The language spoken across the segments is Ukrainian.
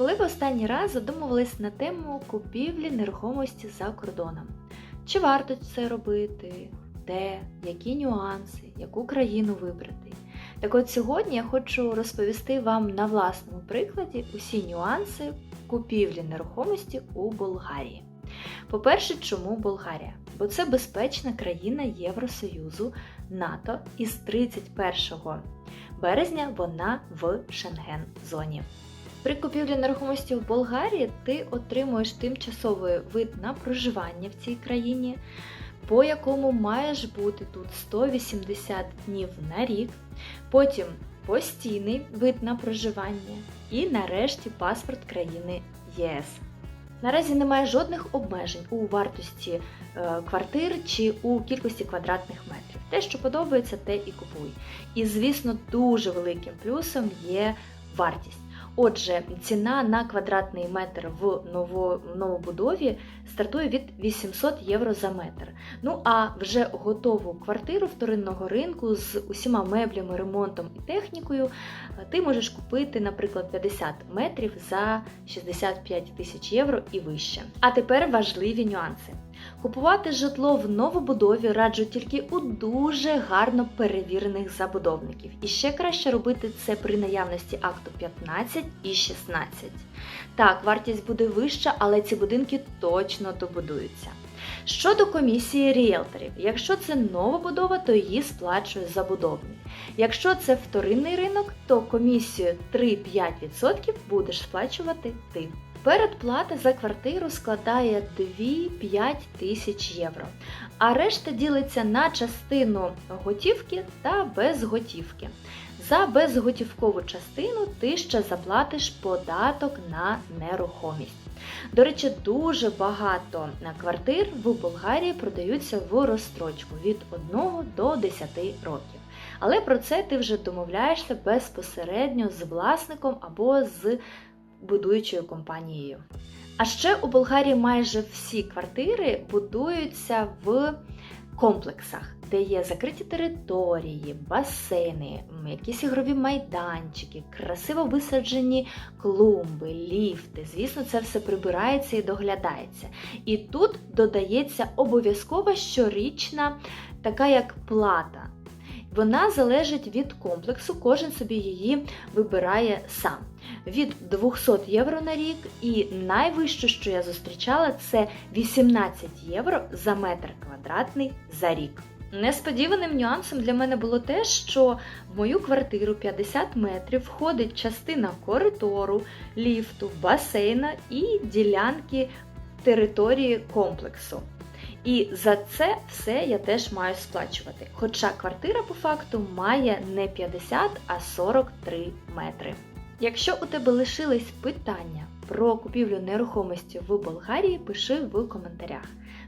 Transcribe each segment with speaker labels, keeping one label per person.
Speaker 1: Коли ви останній раз задумувались на тему купівлі нерухомості за кордоном? Чи варто це робити? Де, які нюанси, яку країну вибрати? Так от сьогодні я хочу розповісти вам на власному прикладі усі нюанси купівлі нерухомості у Болгарії. По-перше, чому Болгарія? Бо це безпечна країна Євросоюзу НАТО і з 31 березня вона в Шенген-зоні. При купівлі нерухомості в Болгарії ти отримуєш тимчасовий вид на проживання в цій країні, по якому маєш бути тут 180 днів на рік, потім постійний вид на проживання і нарешті паспорт країни ЄС. Наразі немає жодних обмежень у вартості е, квартир чи у кількості квадратних метрів. Те, що подобається, те і купуй. І, звісно, дуже великим плюсом є вартість. Отже, ціна на квадратний метр в новобудові стартує від 800 євро за метр. Ну а вже готову квартиру вторинного ринку з усіма меблями, ремонтом і технікою ти можеш купити, наприклад, 50 метрів за 65 тисяч євро і вище. А тепер важливі нюанси. Купувати житло в новобудові раджу тільки у дуже гарно перевірених забудовників. І ще краще робити це при наявності акту 15 і 16. Так, вартість буде вища, але ці будинки точно добудуються. Щодо комісії ріелторів, якщо це нова будова, то її сплачує забудовник. Якщо це вторинний ринок, то комісію 3-5% будеш сплачувати ти. Передплата за квартиру складає 2-5 тисяч євро, а решта ділиться на частину готівки та безготівки. За безготівкову частину ти ще заплатиш податок на нерухомість. До речі, дуже багато квартир в Болгарії продаються в розстрочку від 1 до 10 років. Але про це ти вже домовляєшся безпосередньо з власником або з будуючою компанією. А ще у Болгарії майже всі квартири будуються в комплексах, де є закриті території, басейни, якісь ігрові майданчики, красиво висаджені клумби, ліфти. Звісно, це все прибирається і доглядається. І тут додається обов'язкова щорічна така як плата. Вона залежить від комплексу, кожен собі її вибирає сам. Від 200 євро на рік, і найвище, що я зустрічала, це 18 євро за метр квадратний за рік. Несподіваним нюансом для мене було те, що в мою квартиру 50 метрів входить частина коридору, ліфту, басейна і ділянки території комплексу. І за це все я теж маю сплачувати. Хоча квартира по факту має не 50, а 43 метри. Якщо у тебе лишились питання про купівлю нерухомості в Болгарії, пиши в коментарях.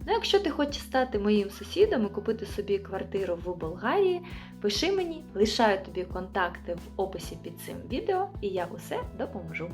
Speaker 1: Ну, якщо ти хочеш стати моїм сусідом і купити собі квартиру в Болгарії, пиши мені, лишаю тобі контакти в описі під цим відео, і я усе допоможу.